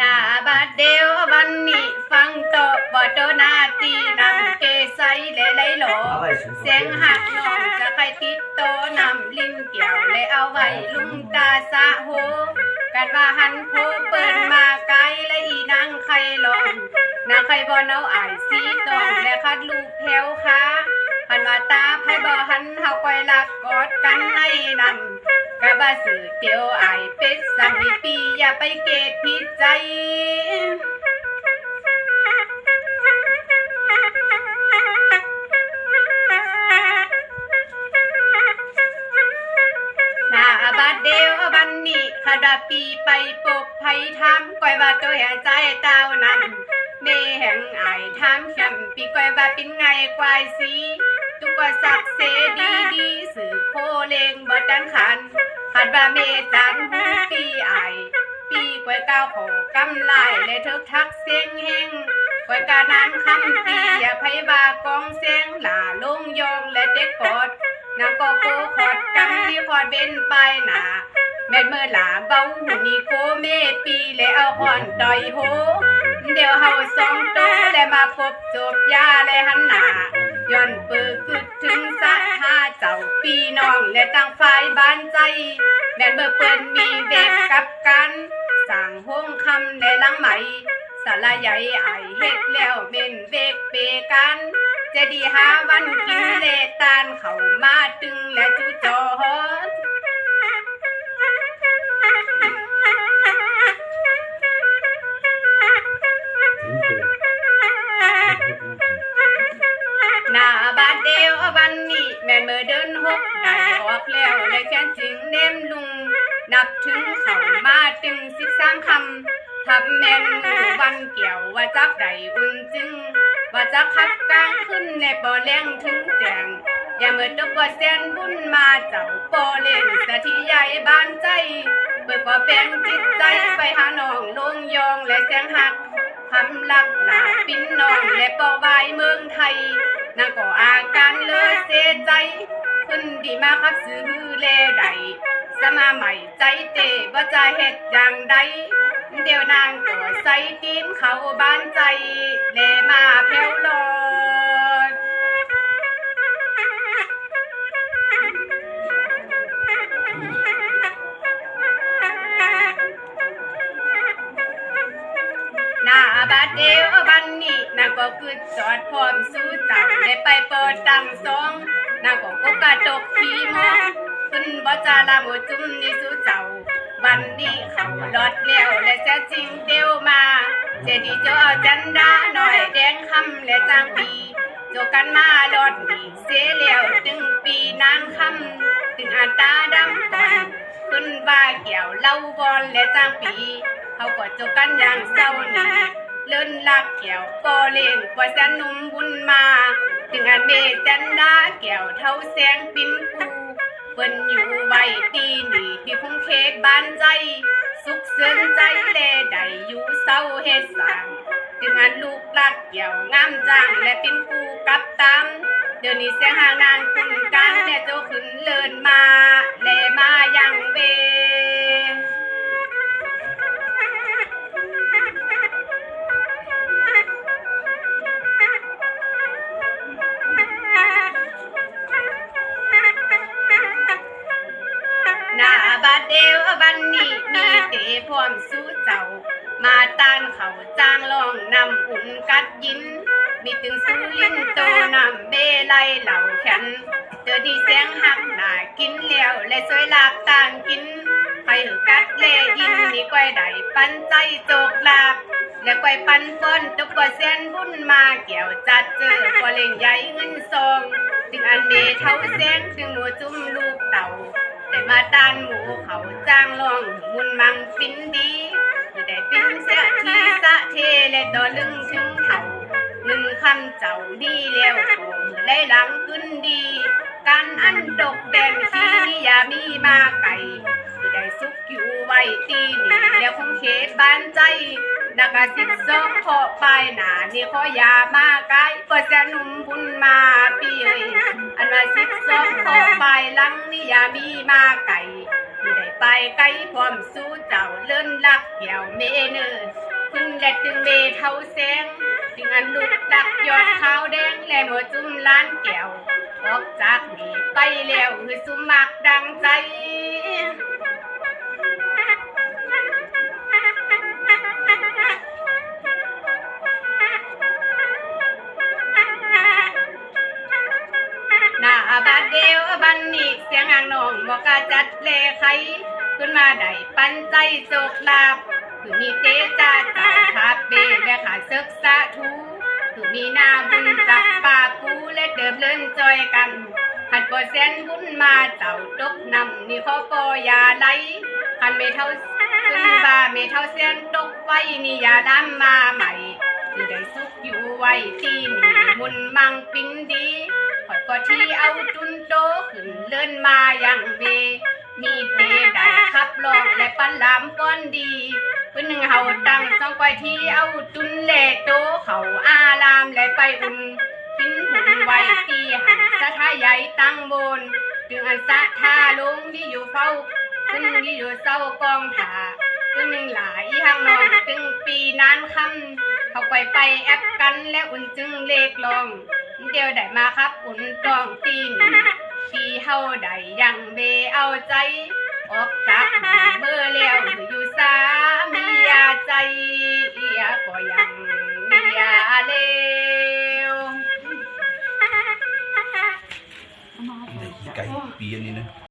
นาบาดเดียววันนี้ฟังโตบอโตนาตีนำเกใสและไหลหลอเอเสียงหักนองจะใครติดโตนำลิ้นเกี่ยวและเอาไว้ลุงตาสะโหกันว่าหันโพเปิดมาไกลและอีนางใครลองนางใครบอเอาอายสีตองและคัดลูกแถวขาหันว่าตาไพ่บอหันเฮาคอยลักกอดกันในนั้น กะบาสื่อเตียวไอเป็ดสังปีอย่าไปเกตผิดใจหน้าบาเดียวบันนี้คาดาปีไปปกไผทำก้อยว่าตัวแห่ใจเต้านำเมแห่งไอทำเข้มปีก้อยว่าเป็นไงควายสีทุกสักเสดีดีสื่อโคเลงบ่ดันขันขั ดว่าเมจันหูปีไอปีก้อยก้าวโขกำไลายและทึกทักเสียงเฮงก้อยกานานคำปีอย่าไผว่ากองเสียงหล่าลงยงและเด็กกดนางก็โกขอดกังมีพอดเบ้นไปหนาแม่เมื่อหลาเบาหูนี่โคเมปีและเอาหอนดอยโหเดี๋ยวเฮาสองโตและมาพบจบยาและหันหนาย้อนเปือคึด เจ้าปีน้องและต่างฝ่ายบ้านใจ แม่นเบือเปิ้นมีเวกกับกันสั่งห้องคำในหลังไหมสาระใหญ่ไอเฮ็ดแล้วเม่นเวกเปกัน จะดีหาวันกินเลตานเข้ามาตึงและจุจอ วันนี้แม่เมื่อเดินหกได้ออกแล้วและแค่จึงเนมลุง นับถึงเขามาตึงสิบสามคำทับแม่นมือวันเกี่ยวว่าจักใดอุ่นจึง ว่าจะคัดกลางขึ้นในปอแรงถึงแจงอย่าเมื่อตกว่าแสนบุญมาเจ้าปอเล่นสะที่ใหญ่บ้านใจเปิดก็แปลงจิตใจไปหาน้องลงยองและแสงหัก หำลักหนาปิ้นนอนและปอวายเมืองไทยนางก็อาการเลอเสียใจคนดีมาครับซื้อเลใดสมาใหม่ใจเตว่าจะเฮ็ดอย่างใดเดี๋ยวนางก็ใส่ตีนเขาบ้านใจเลมาแผ่วลอย บาดเดียวบันนี้นางก็คือจอดพร้อมสู้จ้าได้ไปเปิดตังสองนางก็กกระตกขี้มองขึ้นบ่จาลาโมจุ่มนี่สู้เจ้าวันนี้เขาลอดแล้วและจะจริงเดียวมาเจดีเจ้าจันดาหน่อยแดงคำและจางปีโจกันมาลอดนี่เสียแล้วตึงปีนางคำตึงอาตาดำก่อนขึ้นว่าเกี่ยวเล่าบอลและจางปี เขาก็จบกันอย่างเศร้าหนี เลื่นลักเกี่ยวก็เล่นกว่าจะนุ่มบุญมา ถึงอันเมจันดาเกี่ยวเท่าแสงปิ้นกูเปิ้นอยู่ไว้ตีนี่ที่พุ่งเขตบ้านใจ สุขเสินใจแลใดอยู่เศร้าเฮ็ดสร้างถึงอันลูกลักเกี่ยวงามจังและปิ้นกูกับตามเดี๋ยวนี้เสียงหางนางคุณกันและโจขึ้นเลินมา แลมายังเว มีถึงสู้ลิ้นโตนำเบไลเหล่าแขนเจอดีเสียงหักหนากินเลี้ยวและสวยลาบต่างกินใครหือกัดเลยินนี่ก้อยใดปันใจโจกลาบและก้อยปันป้นตุกก็เส้นบุญมาเกี่ยวจัดเจอพอเล่งใหญ่เงินซองถึงอันเมเท่าแสงถึงหมูจุ่มลูกเต่าแต่มาต้านหมูเขาจ้างลองมุนมังฟินดีคือได้เป็นเสียทีสะเทและตอลึงถึงเขา หนึ่งคำเจ้าดีแล้วก็มือไล่หลังขึ้นดี การอันดกแดงขี้อย่ามีมาไก่ได้สุขอยู่ไว้ตีนี่แล้วคงเขตบ้านใจนักสิบสองขอปลายหนานี่ขออย่ามาไกลเปิดจะหนุ่มบุญมาปีเอ้ยอันว่าสิบสองขอปลังนี่อย่ามีมาไก่ไม่ได้ไปไกลพร้อมสู้เจ้าเลิ่นลักเกี่ยวเมเนอร์ถึงแลดึงเมเท่าแสง ถึงอันลุกดักยอดขาวแดงและหมดจุ่มล้านแก้วออกจากนี่ไปแล้วคือสุมักดังใจหน้าบาดเดียวบันนี้เสียงอ่างนองบอกกาจัดเลไขขึ้นมาได้ปันใจโจกลาบ คือมีเตจ้าจ่าคาเป้และขาเซึกสะทูคือมีหน้าบุญจับปาปูและเดิมเล่นจอยกันหัดปอเส้นบุญมาเจ้าตกนำนี่เขาปอยาไหลหันไม่เท่าซึ่งว่าไม่เท่าเส้นตกไว้นี่ยาดำมาใหม่ที่ได้สุขอยู่ไว้ที่นี่มุนมังปินดีขอยก็ที่เอาจุนโตขึ้นเลื่อนมาอย่างเวมีเพได้ขับลองและปันลามป้อนดี เพื่นหนึ่งเฮาตั้งสองก้อยที่เอาจุนเล่โตเขาอารามและไปอุ่นกินหุ่นไว้ที่หันสะทาใหญ่ตั้งบนถึงอันสะท่าลงที่อยู่เฝ้าขึ้นที่อยู่เศร้ากองผาขึ้นหนึ่งหลายทางนอนตึงปีนานคำเขาไปไปแอปกันและอุ่นจึงเลขลองเดียวได้มาครับอุ่นตองตีนปีเฮาได้ยังเบเอาใจออกจาก European nila.